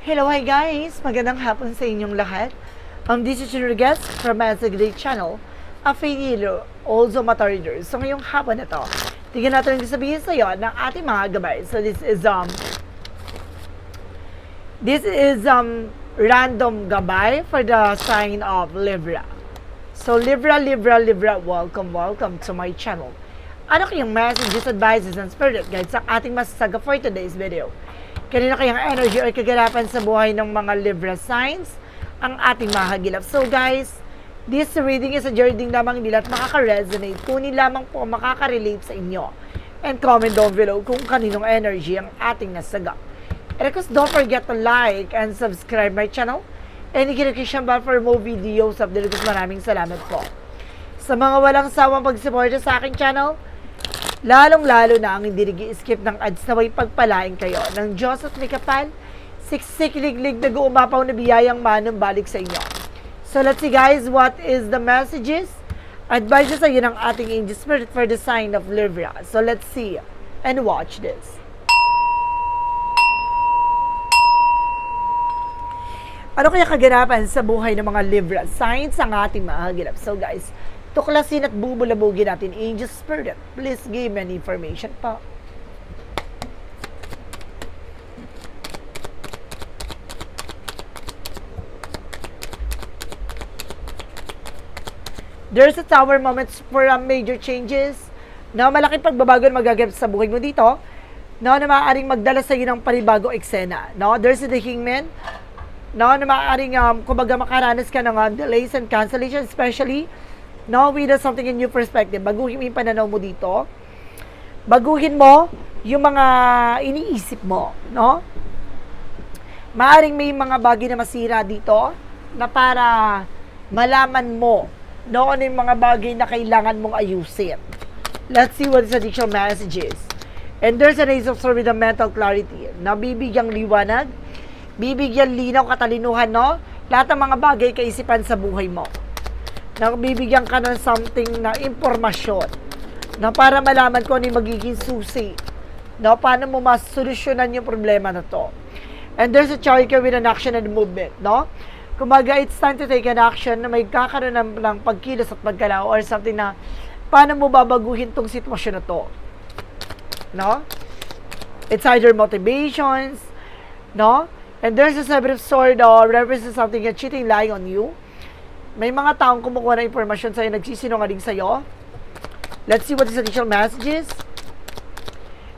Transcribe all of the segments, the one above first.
Hello, hi guys! Magandang hapon sa inyong lahat. Um, this is your guest from Great Channel, a Finilo, also Matariders. So ngayong hapon na to, tignan natin ang sabihin sa iyo ng ating mga gabay. So this is, um, this is, um, random gabay for the sign of Libra. So Libra, Libra, Libra, welcome, welcome to my channel. Ano kayong messages, advices, and spirit guides ang ating masasaga for today's video? Kanina kayang energy or kaganapan sa buhay ng mga Libra signs ang ating mahagilap. So guys, this reading is a journey lamang nila at makaka-resonate. Kunin lamang po makaka-relate sa inyo. And comment down below kung kaninong energy ang ating nasaga. And of course, don't forget to like and subscribe my channel. And i-notification for more videos of the Maraming salamat po. Sa mga walang sawang pagsuporta sa aking channel, Lalong-lalo na ang hindi nag-skip ng ads na may pagpalain kayo ng Diyos at may kapal, siksik-liglig na guumapaw na biyayang manong balik sa inyo. So let's see guys, what is the messages? Advice sa iyo ng ating angel spirit for the sign of Libra. So let's see and watch this. Ano kaya kaganapan sa buhay ng mga Libra signs ang ating mahagilap? So guys, tuklasin at bubulabugin natin angel spirit. Please give me an information pa. There's a tower moments for uh, major changes na malaking pagbabago na magaganap sa buhay mo dito no, na maaaring magdala sa iyo ng panibagong eksena. No? There's the hangman no, na maaaring um, kumbaga makaranas ka ng uh, delays and cancellation, especially no, with uh, something in new perspective. Baguhin mo yung pananaw mo dito. Baguhin mo yung mga iniisip mo, no? Maaring may mga bagay na masira dito na para malaman mo no, ano yung mga bagay na kailangan mong ayusin. Let's see what is additional messages. And there's an ace of swords with a mental clarity. Nabibigyang liwanag, bibigyan linaw katalinuhan, no? Lahat ng mga bagay kaisipan sa buhay mo. Nabibigyan ka ng something na impormasyon na para malaman ko ano yung magiging susi. No? Paano mo masolusyonan yung problema na to. And there's a choice with an action and movement. No? Kumaga, it's time to take an action na may kakaroon ng, ng pagkilos at pagkalaw or something na paano mo babaguhin tong sitwasyon na to. No? It's either motivations, no? And there's a seven of sword or represents something na cheating lying on you. May mga taong kumukuha ng impormasyon sa'yo, nagsisinungaling sa'yo. Let's see what is additional messages.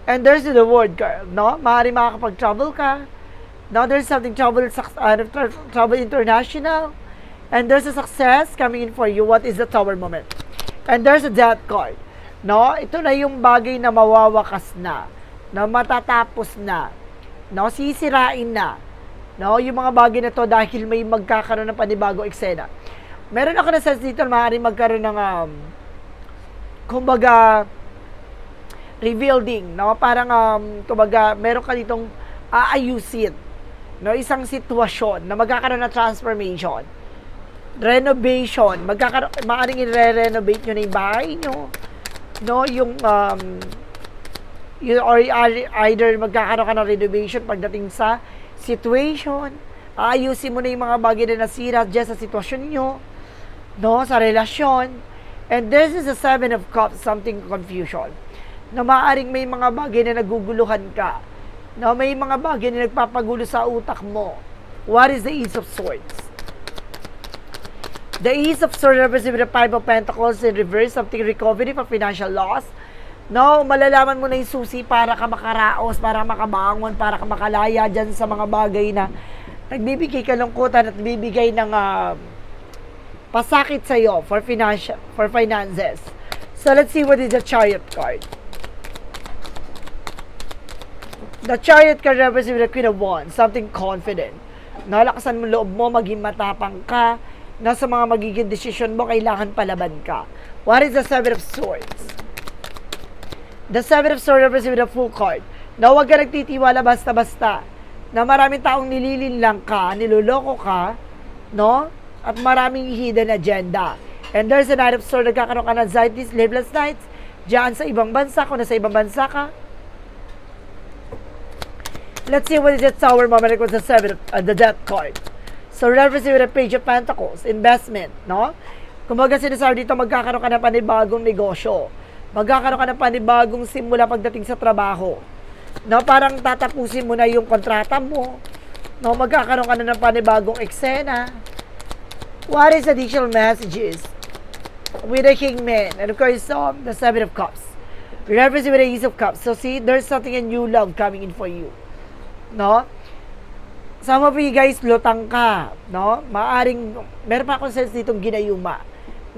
And there's the word no? Maaari makakapag-travel ka. Now there's something travel, uh, tra- travel international. And there's a success coming in for you. What is the tower moment? And there's a death card. No? Ito na yung bagay na mawawakas na. Na matatapos na. No? Sisirain na. No? Yung mga bagay na to dahil may magkakaroon ng panibago eksena. Meron ako na sense dito na maaaring magkaroon ng um, kumbaga rebuilding, no? Parang um, kumbaga meron ka ditong aayusin, no? Isang sitwasyon na magkakaroon ng transformation. Renovation, magkakaroon maaaring i-renovate niyo na yung bahay niyo. No, yung um, you, or either magkakaroon ka ng renovation pagdating sa situation, ayusin mo na yung mga bagay na nasira dyan sa sitwasyon niyo, no, sa relasyon. And this is a seven of cups, something confusion. Na maaring may mga bagay na naguguluhan ka. No, may mga bagay na nagpapagulo sa utak mo. What is the Ace of Swords? The Ace of Swords represents the Five of Pentacles in reverse, something recovery for financial loss. No, malalaman mo na yung susi para ka makaraos, para makabangon, para ka makalaya dyan sa mga bagay na nagbibigay kalungkutan at bibigay ng uh, pasakit sa iyo for financial for finances. So let's see what is the chariot card. The chariot card represents the Queen of Wands, something confident. Nalakasan mo loob mo, maging matapang ka, na sa mga magiging desisyon mo, kailangan palaban ka. What is the Seven of Swords? The Seven of Swords represents the full card. Na huwag ka nagtitiwala basta-basta. Na maraming taong nililin lang ka, niloloko ka, no? At maraming hidden agenda. And there's a Knight of Swords, nagkakaroon ka ng anxiety, sleepless nights, diyan sa ibang bansa, kung nasa ibang bansa ka, Let's see what is the Tower moment. It was the seven, uh, the Death card. So, referencing with the Page of Pentacles, investment, no? Kumbaga sinasabi dito, magkakaroon ka ng panibagong negosyo. Magkakaroon ka ng panibagong simula pagdating sa trabaho. No, parang tatapusin mo na yung kontrata mo. No, magkakaroon ka na ng panibagong eksena. What is additional messages? With the Kingman, and of course, um, the Seven of Cups. Referencing with the Ace of Cups. So, see, there's something a new love coming in for you. No? Some of you guys, lutang ka, no? Maaring, meron pa akong sense ditong ginayuma.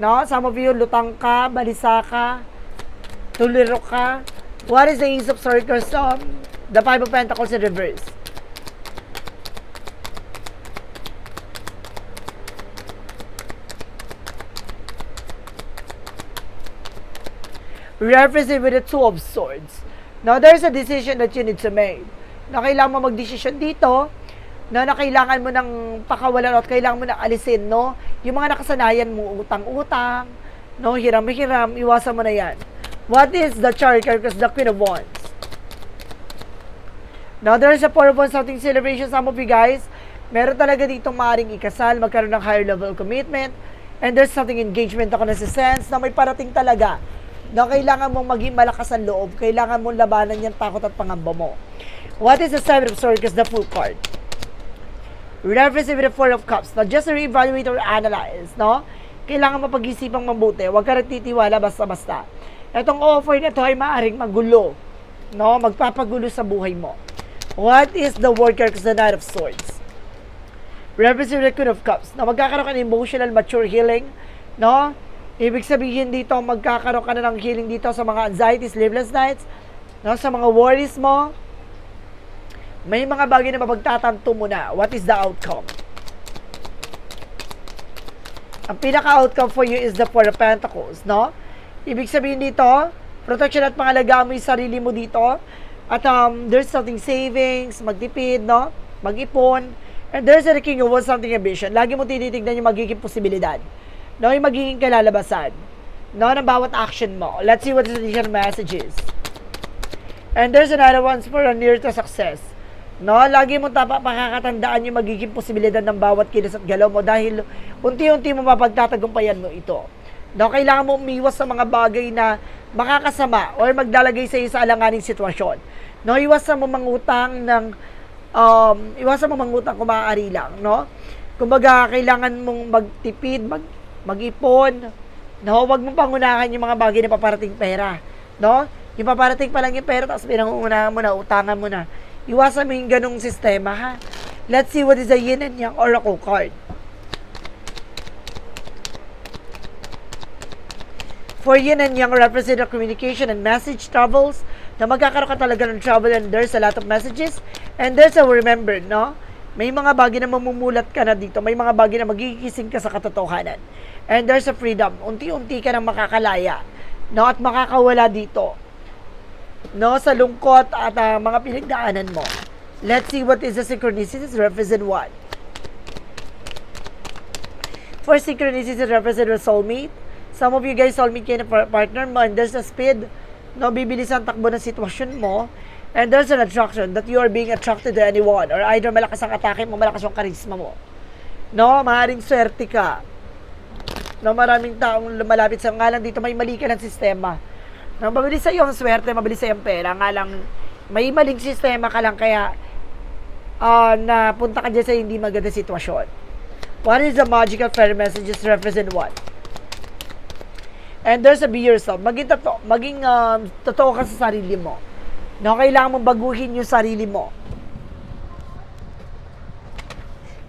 No? Some of you, lutang ka, balisa ka, tuliro ka. What is the Ace of Circles? Um, the Five of Pentacles in reverse. Referencing with the Two of Swords. Now, there's a decision that you need to make. Na kailangan mo mag-decision dito, na, na kailangan mo ng pakawalan at kailangan mo ng alisin, no? Yung mga nakasanayan mo, utang-utang, no? Hiram-hiram, iwasan mo na yan. What is the Chariot? Because the Queen of Wands. Now, there's a Four of Wands something celebration. Some of you guys, meron talaga ditong maaaring ikasal, magkaroon ng higher level commitment, and there's something engagement ako na sense na may parating talaga na kailangan mong maging malakas ang loob, kailangan mong labanan yung takot at pangamba mo. What is the Seven of Swords? The Full card. Reference with the Four of Cups. Now, just reevaluate or analyze, no? Kailangan mo pag-isipang mabuti. Huwag ka rin titiwala basta-basta. Itong offer na to ay maaaring magulo. No? Magpapagulo sa buhay mo. What is the word card? The Knight of Swords. Represent the Queen of Cups. Na magkakaroon ka ng emotional mature healing. No? Ibig sabihin dito, magkakaroon ka na ng healing dito sa mga anxieties, sleepless nights, no? sa mga worries mo. May mga bagay na mapagtatanto mo na. What is the outcome? Ang pinaka-outcome for you is the Four of Pentacles, no? Ibig sabihin dito, protection at pangalagaan mo yung sarili mo dito. At um, there's something savings, magtipid, no? Mag-ipon. And there's a king of Wands, something ambition. Lagi mo tinitignan yung magiging posibilidad. No? Yung magiging kalalabasan. No? Ng bawat action mo. Let's see what the additional messages. And there's another ones for a near to success. No, lagi mo tapa makakatandaan yung magiging posibilidad ng bawat kilos at galaw mo dahil unti-unti mo mapagtatagumpayan mo ito. No, kailangan mo umiwas sa mga bagay na makakasama or maglalagay sa iyo sa alanganing sitwasyon. No, iwasan mo mangutang ng um, iwasan mo mangutang kung maaari lang, no? Kumbaga, kailangan mong magtipid, mag, mag-ipon, no? Huwag mong pangunahan yung mga bagay na paparating pera, no? Yung paparating pa lang yung pera, tapos pinangungunahan mo na, utangan mo na. Iwasan mo yung ganong sistema, ha? Let's see what is the yin and yang oracle card. For yin and yang represent the communication and message travels na magkakaroon ka talaga ng travel and there's a lot of messages and there's a remember, no? May mga bagay na mamumulat ka na dito. May mga bagay na magigising ka sa katotohanan. And there's a freedom. Unti-unti ka nang makakalaya. No? At makakawala dito. No? Sa lungkot at ah, mga pinagdaanan mo. Let's see what is the synchronicities represent what. For synchronicities, it represent a soulmate. Some of you guys, soulmate kayo par- partner mo, and there's a speed, no, bibilis ang takbo ng sitwasyon mo, and there's an attraction that you are being attracted to anyone, or either malakas ang atake mo, malakas yung karisma mo. No, maaaring swerte ka. No, maraming taong lumalapit sa nga lang dito, may mali ka ng sistema. No, mabilis sa ang swerte, mabilis sa ang pera, nga lang, may maling sistema ka lang, kaya, ah, napunta ka dyan sa hindi maganda sitwasyon. What is the magical fairy messages represent what? And there's a be yourself. Maging, totoo, maging um, totoo ka sa sarili mo. No, kailangan mong baguhin yung sarili mo.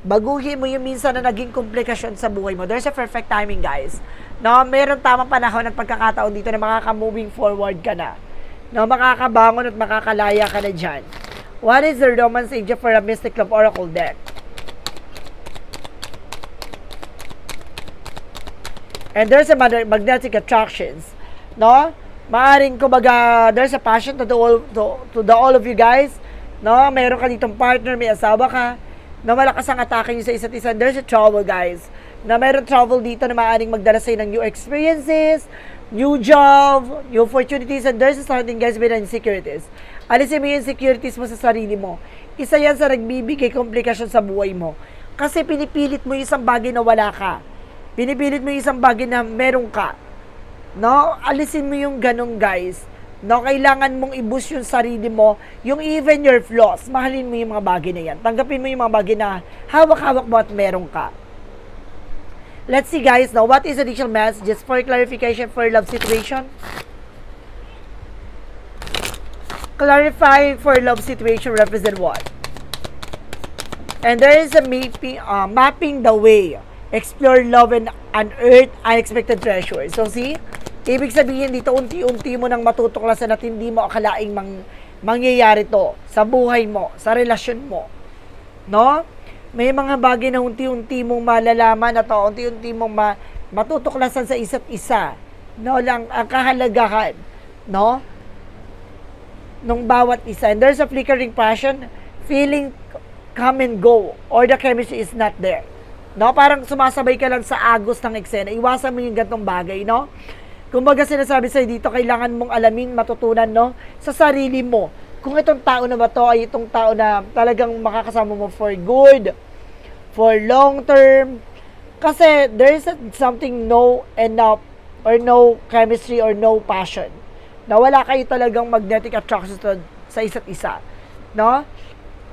Baguhin mo yung minsan na naging komplikasyon sa buhay mo. There's a perfect timing, guys. No, meron tamang panahon at pagkakataon dito na makaka-moving forward ka na. No, makakabangon at makakalaya ka na dyan. What is the romance angel for a Mystic Love Oracle deck? And there's a mag- magnetic attractions, no? Maaring kumbaga there's a passion to the all to, to the all of you guys, no? Meron ka ditong partner, may asawa ka, na malakas ang atake niyo sa isa't isa. There's a trouble, guys. Na meron trouble dito na maaaring magdala sa ng new experiences, new job, new opportunities, and there's something guys with insecurities. Alisin mo yung insecurities mo sa sarili mo. Isa yan sa nagbibigay komplikasyon sa buhay mo. Kasi pinipilit mo yung isang bagay na wala ka. Pinipilit mo yung isang bagay na meron ka. No? Alisin mo yung ganong guys. No, kailangan mong i-boost yung sarili mo, yung even your flaws. Mahalin mo yung mga bagay na yan. Tanggapin mo yung mga bagay na hawak-hawak mo at meron ka. Let's see guys, now what is additional messages for clarification for love situation? Clarifying for love situation represent what? And there is a mapping, uh, mapping the way. Explore love and unearth unexpected treasures. So see, ibig sabihin dito unti-unti mo nang matutuklasan at hindi mo akalaing mang, mangyayari to sa buhay mo, sa relasyon mo. No? May mga bagay na unti-unti mong malalaman at unti-unti mong ma- matutuklasan sa isa't isa. No, lang ang kahalagahan, no? Nung bawat isa. And there's a flickering passion, feeling come and go or the chemistry is not there. No, parang sumasabay ka lang sa agos ng eksena. Iwasan mo yung gantong bagay, no? Kumbaga sinasabi sa'yo dito, kailangan mong alamin, matutunan, no? Sa sarili mo. Kung itong tao na ba to ay itong tao na talagang makakasama mo for good, for long term. Kasi there is something no enough or no chemistry or no passion. Na wala kayo talagang magnetic attraction sa, sa isa't isa. No?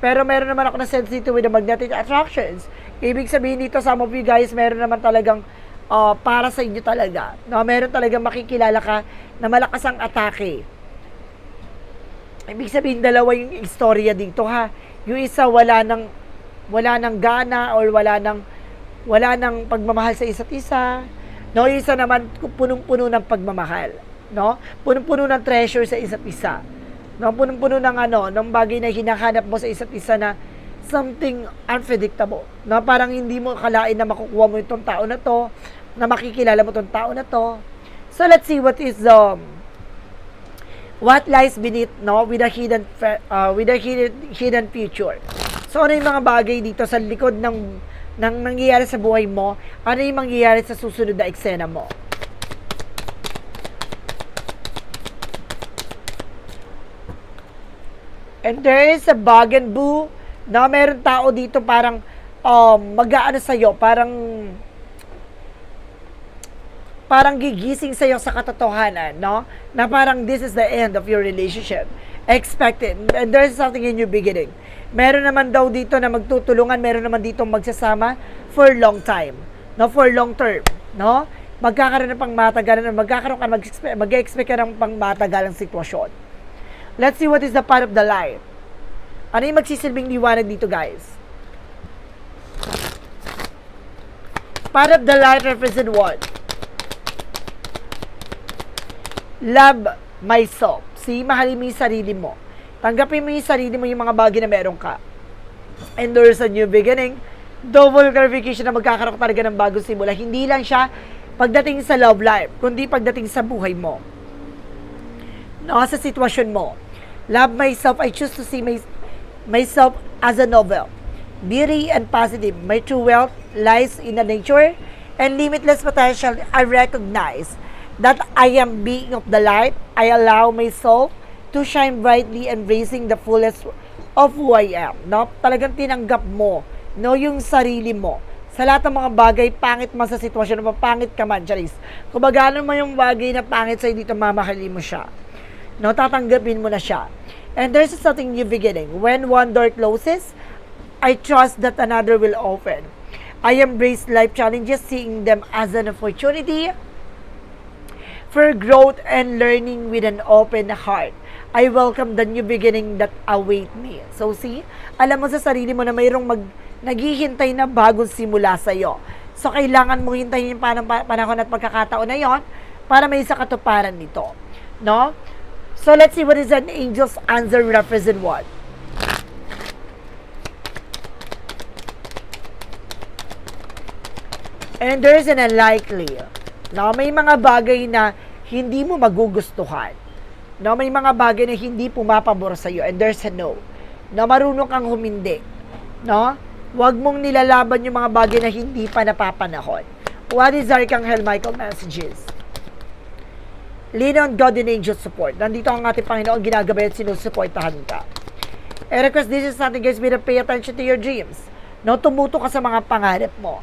Pero meron naman ako na sensitive with the magnetic attractions. Ibig sabihin dito, some of you guys, meron naman talagang uh, para sa inyo talaga. No? Meron talagang makikilala ka na malakas ang atake. Ibig sabihin, dalawa yung istorya dito ha. Yung isa wala nang wala nang gana or wala nang wala nang pagmamahal sa isa't isa. No, yung isa naman punong-puno ng pagmamahal, no? Punong-puno ng treasure sa isa't isa. No, punong-puno ng ano, ng bagay na hinahanap mo sa isa't isa na something unpredictable. No, parang hindi mo akalain na makukuha mo itong tao na to, na makikilala mo itong tao na to. So let's see what is um what lies beneath no with a hidden uh, with a hidden hidden future. So ano yung mga bagay dito sa likod ng ng nangyayari sa buhay mo? Ano yung mangyayari sa susunod na eksena mo? And there is a bug and boo na meron tao dito parang um, mag-aano sa'yo, parang parang gigising sa'yo sa katotohanan, no? Na parang this is the end of your relationship. Expect it. And there's something in your beginning. Meron naman daw dito na magtutulungan, meron naman dito magsasama for long time. No? For long term. No? Magkakaroon ng pangmatagalan, magkakaroon ka, mag-expect, ka ng pangmatagalang sitwasyon. Let's see what is the part of the light. Ano yung magsisilbing liwanag dito, guys? Part of the light represent what? Love myself. See, mahalin mo yung sarili mo. Tanggapin mo yung sarili mo yung mga bagay na meron ka. And there's a new beginning. Double clarification na magkakaroon ka talaga ng bagong simula. Hindi lang siya pagdating sa love life, kundi pagdating sa buhay mo. No, sa sitwasyon mo. Love myself. I choose to see my, myself as a novel. Beauty and positive. My true wealth lies in the nature and limitless potential. I recognize that I am being of the light. I allow myself to shine brightly embracing the fullest of who I am. No? Talagang tinanggap mo no, yung sarili mo. Sa lahat ng mga bagay, pangit man sa sitwasyon, o pangit ka man, Charis. Kung ano mo yung bagay na pangit sa'yo dito, mamahalin mo siya. No, tatanggapin mo na siya. And there's something new beginning. When one door closes, I trust that another will open. I embrace life challenges, seeing them as an opportunity for growth and learning with an open heart. I welcome the new beginning that await me. So see, alam mo sa sarili mo na mayroong mag, naghihintay na bagong simula sa iyo. So kailangan mo hintayin yung panahon at pagkakataon na yon para may isa katuparan nito. No? So let's see what is an angel's answer represent what? And there's an unlikely. No, may mga bagay na hindi mo magugustuhan. No, may mga bagay na hindi pumapabor sa iyo and there's a no. Na marunong kang humindi. No? Huwag mong nilalaban yung mga bagay na hindi pa napapanahon. What is Archangel Michael messages? Lean on God and angel support. Nandito ang ating Panginoon, ginagabay at sinusuportahan ka. I request this is something guys, to pay attention to your dreams. No, tumuto ka sa mga pangarap mo.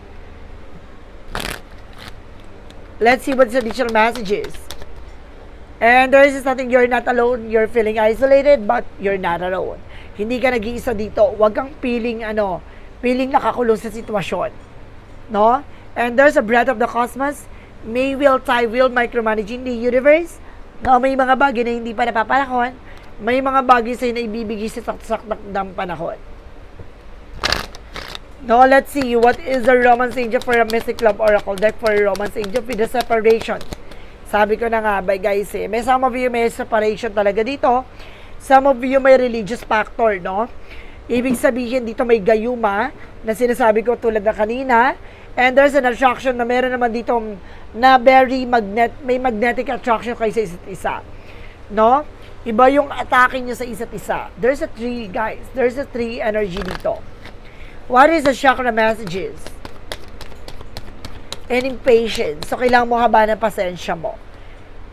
Let's see what's the additional messages. And there is something you're not alone, you're feeling isolated, but you're not alone. Hindi ka nag-iisa dito. Huwag kang feeling, ano, feeling nakakulong sa sitwasyon. No? And there's a breath of the cosmos. May will, tie, will, micromanaging the universe. No, may mga bagay na hindi pa napapanahon. May mga bagay sa'yo na ibibigay sa saksak ng panahon. No, let's see. What is the romance angel for a mystic love oracle deck for a romance angel with the separation? Sabi ko na nga, by guys eh. May some of you may separation talaga dito. Some of you may religious factor, no? Ibig sabihin dito may gayuma na sinasabi ko tulad na kanina. And there's an attraction na meron naman dito na very magnet, may magnetic attraction kayo sa isa't isa. No? Iba yung atake nyo sa isa't isa. There's a three, guys. There's a three energy dito. What is the chakra messages? And impatience. So, kailangan mo haba ng pasensya mo.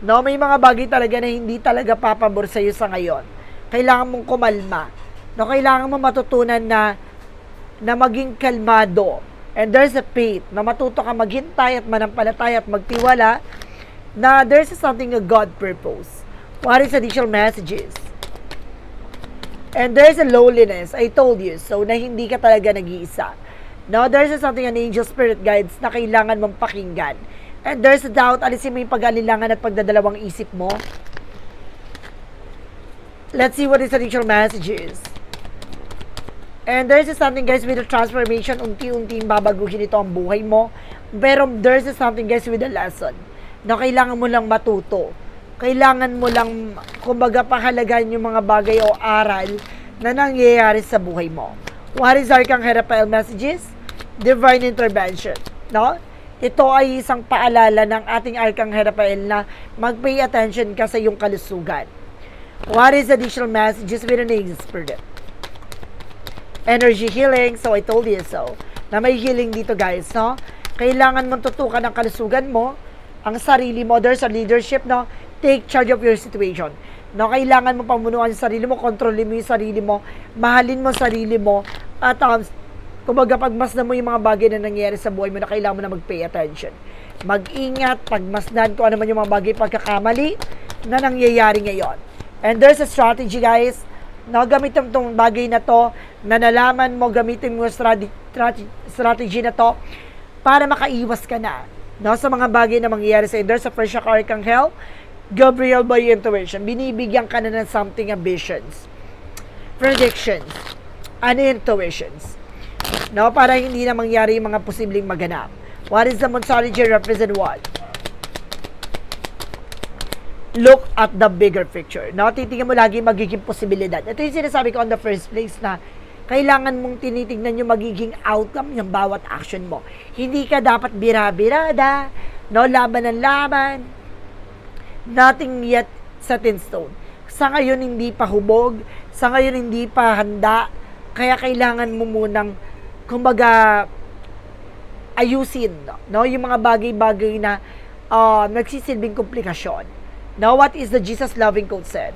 No, may mga bagay talaga na hindi talaga papabor sa iyo sa ngayon. Kailangan mong kumalma. No, kailangan mo matutunan na na maging kalmado. And there's a faith na matuto ka maghintay at manampalataya at magtiwala na there's something a God purpose. What is additional messages? And there's a loneliness, I told you, so na hindi ka talaga nag-iisa. No, there's something an angel spirit guides na kailangan mong pakinggan. And there's a doubt, alisin mo yung pag-alilangan at pagdadalawang isip mo. Let's see what is additional messages. And there's something guys with a transformation, unti-unting babaguhin ito ang buhay mo. Pero there's something guys with a lesson na kailangan mo lang matuto. Kailangan mo lang, kumbaga, pahalagan yung mga bagay o aral na nangyayari sa buhay mo. What is Arcangel Raphael messages? Divine intervention. No? Ito ay isang paalala ng ating Arcangel Raphael na mag-pay attention ka sa iyong kalusugan. What is additional messages with an spirit? Energy healing. So, I told you so. Na may healing dito, guys, no? Kailangan mong tutukan ang kalusugan mo, ang sarili mo. There's a leadership, no? Take charge of your situation. No, kailangan mo pamunuan yung sarili mo, kontrolin mo yung sarili mo, mahalin mo sarili mo, at um, kumbaga pagmasdan mo yung mga bagay na nangyayari sa buhay mo na kailangan mo na mag-pay attention. Mag-ingat, pagmasdan kung ano man yung mga bagay pagkakamali na nangyayari ngayon. And there's a strategy, guys, no, gamitin mo itong bagay na to, na nalaman mo, gamitin mo strategy, strategy na to para makaiwas ka na no, sa mga bagay na mangyayari sa There's a first shock archangel, Gabriel by intuition. Binibigyan ka na ng something ambitions, predictions, and intuitions. No, para hindi na mangyari yung mga posibleng maganap. What is the Monsology represent what? Look at the bigger picture. No? Titingnan mo lagi magiging posibilidad. Ito yung sinasabi ko on the first place na kailangan mong tinitingnan yung magiging outcome ng bawat action mo. Hindi ka dapat bira-birada, no? laban ng laban, nothing yet set in stone. Sa ngayon hindi pa hubog, sa ngayon hindi pa handa, kaya kailangan mo munang, kumbaga, ayusin, no? Yung mga bagay-bagay na uh, nagsisilbing komplikasyon. Now, what is the Jesus loving quote said?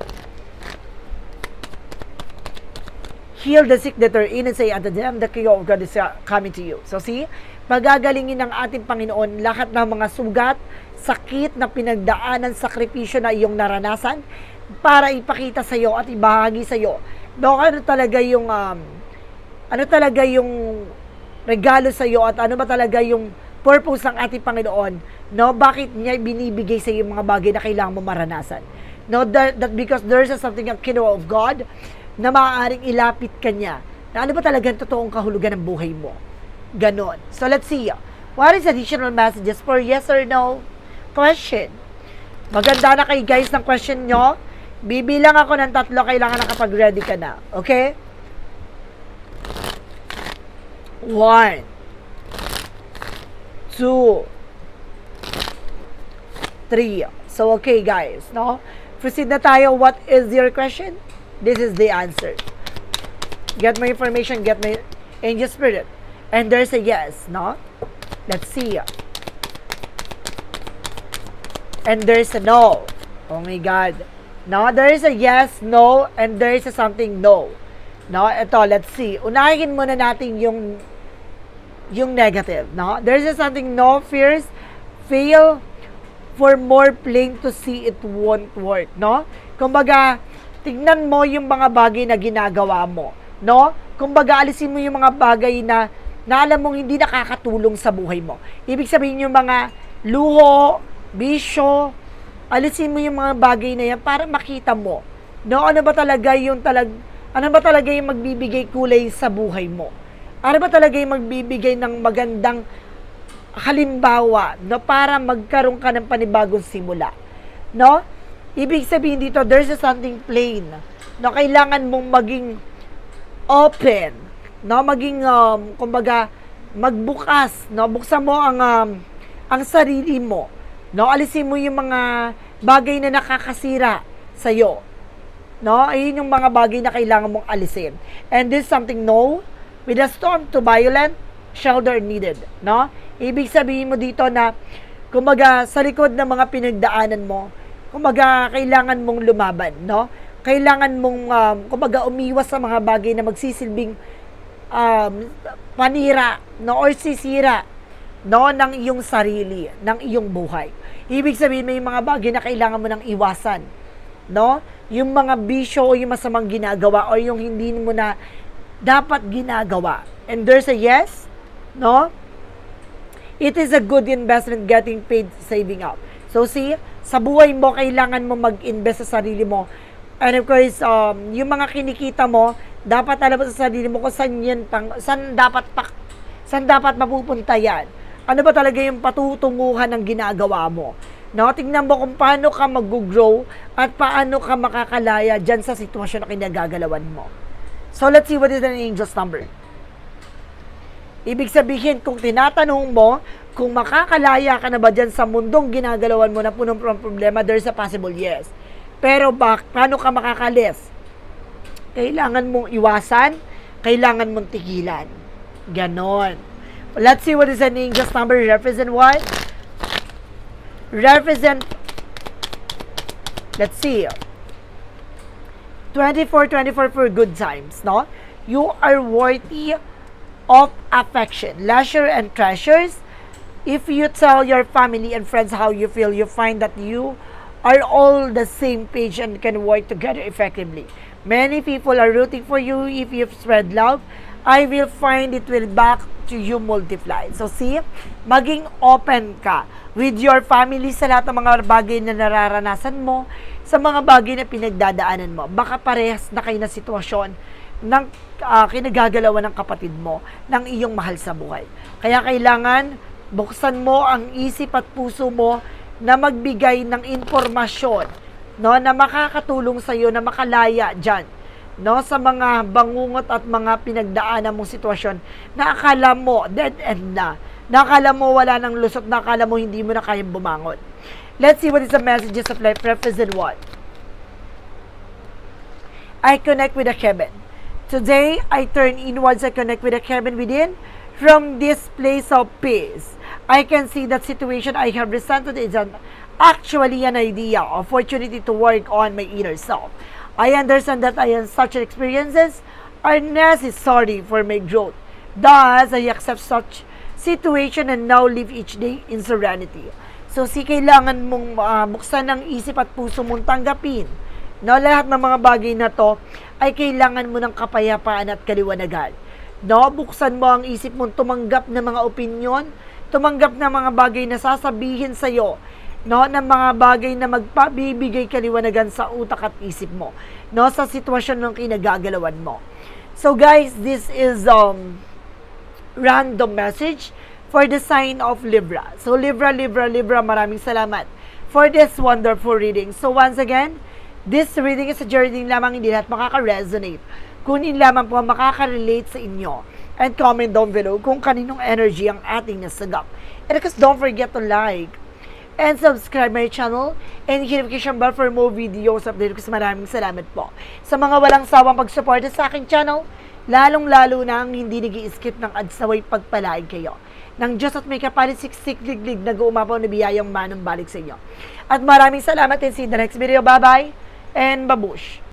Heal the sick that are in and say unto them, the kingdom of God is coming to you. So see, magagalingin ng ating Panginoon lahat ng mga sugat, sakit na pinagdaanan, sakripisyo na iyong naranasan para ipakita sa iyo at ibahagi sa iyo. No, ano talaga yung um, ano talaga yung regalo sa iyo at ano ba talaga yung purpose ng ating Panginoon, no? Bakit niya binibigay sa iyo mga bagay na kailangan mo maranasan? No, that, that because there's a something ang kinuha of God na maaaring ilapit ka niya. Na ano ba talaga ang totoong kahulugan ng buhay mo? Ganon. So, let's see. What is additional messages for yes or no question? Maganda na kayo guys ng question nyo. Bibilang ako ng tatlo, kailangan nakapag-ready ka na. Okay? One two, three. So, okay guys, no? Proceed na tayo. What is your question? This is the answer. Get my information, get my angel spirit. And there's a yes, no? Let's see. And there's a no. Oh my God. No, there is a yes, no, and there is a something no. No, ito, let's see. Unahin muna natin yung yung negative, no? There is a something no fears, fail for more plain to see it won't work, no? Kumbaga, tignan mo yung mga bagay na ginagawa mo, no? Kumbaga, alisin mo yung mga bagay na na alam mong hindi nakakatulong sa buhay mo. Ibig sabihin yung mga luho, bisyo, alisin mo yung mga bagay na yan para makita mo. No, ano ba talaga yung talag ano ba talaga yung magbibigay kulay sa buhay mo? Ano ba talaga yung magbibigay ng magandang halimbawa no para magkaroon ka ng panibagong simula? No? Ibig sabihin dito there's a something plain no? Kailangan mong maging open no? Maging um, kumbaga magbukas no? Buksan mo ang um, ang sarili mo no? Alisin mo yung mga bagay na nakakasira sa iyo no? Ayun yung mga bagay na kailangan mong alisin. And this something no with a storm to violent shelter needed no? Ibig sabihin mo dito na kumbaga sa likod ng mga pinagdaanan mo kumbaga kailangan mong lumaban no? Kailangan mong um, kumbaga umiwas sa mga bagay na magsisilbing um, panira no? Or sisira no? Ng iyong sarili ng iyong buhay. Ibig sabihin may mga bagay na kailangan mo nang iwasan no? Yung mga bisyo o yung masamang ginagawa o yung hindi mo na dapat ginagawa and there's a yes no it is a good investment getting paid saving up. So see, sa buhay mo, kailangan mo mag-invest sa sarili mo. And of course, um, yung mga kinikita mo, dapat alam mo sa sarili mo kung saan yan pang, saan dapat pa, saan dapat mapupunta yan. Ano ba talaga yung patutunguhan ng ginagawa mo? No, tingnan mo kung paano ka mag-grow at paano ka makakalaya dyan sa sitwasyon na kinagagalawan mo. So let's see what is an angel's number. Ibig sabihin, kung tinatanong mo, kung makakalaya ka na ba dyan sa mundong ginagalawan mo na punong problema, there's a possible yes. Pero bak, paano ka makakalis? Kailangan mong iwasan, kailangan mong tigilan. Ganon. Let's see what is an angel's number. Represent what? Represent, let's see, 24, 24 for good times, no? You are worthy of affection, leisure, and treasures. If you tell your family and friends how you feel, you find that you are all the same page and can work together effectively. Many people are rooting for you if you spread love. I will find it will back to you multiplied. So see, maging open ka with your family sa lahat ng mga bagay na nararanasan mo, sa mga bagay na pinagdadaanan mo. Baka parehas na kayo na sitwasyon ng uh, kinagagalawan ng kapatid mo, ng iyong mahal sa buhay. Kaya kailangan buksan mo ang isip at puso mo na magbigay ng informasyon no na makakatulong sa iyo na makalaya diyan no sa mga bangungot at mga pinagdaanan mong sitwasyon na akala mo dead end na na akala mo wala nang lusot na akala mo hindi mo na kayang bumangon let's see what is the messages of life represent what I connect with the heaven Today, I turn inwards and connect with the heaven within. From this place of peace, I can see that situation I have resented is an, actually an idea, opportunity to work on my inner self. I understand that I am such experiences are necessary for my growth. Thus, I accept such situation and now live each day in serenity. So, si kailangan mong uh, buksan ng isip at puso mong tanggapin No, lahat ng mga bagay na to ay kailangan mo ng kapayapaan at kaliwanagan. No, buksan mo ang isip mo tumanggap ng mga opinyon, tumanggap ng mga bagay na sasabihin sa iyo, no, ng mga bagay na magpabibigay kaliwanagan sa utak at isip mo, no, sa sitwasyon ng kinagagalawan mo. So guys, this is um random message for the sign of Libra. So Libra, Libra, Libra, maraming salamat for this wonderful reading. So once again, This reading is a journey lamang hindi lahat makaka-resonate. Kunin lamang po makaka-relate sa inyo. And comment down below kung kaninong energy ang ating nasagap. And of course, don't forget to like and subscribe my channel and hit notification bell for more videos update ko maraming salamat po. Sa mga walang sawang pagsuporta sa aking channel, lalong-lalo na ang hindi nag skip ng ads naway pagpalain kayo. Ng Diyos at may kapalit siksik liglig nag-uumapaw na biyayang manang balik sa inyo. At maraming salamat din sa the next video. Bye-bye and babush!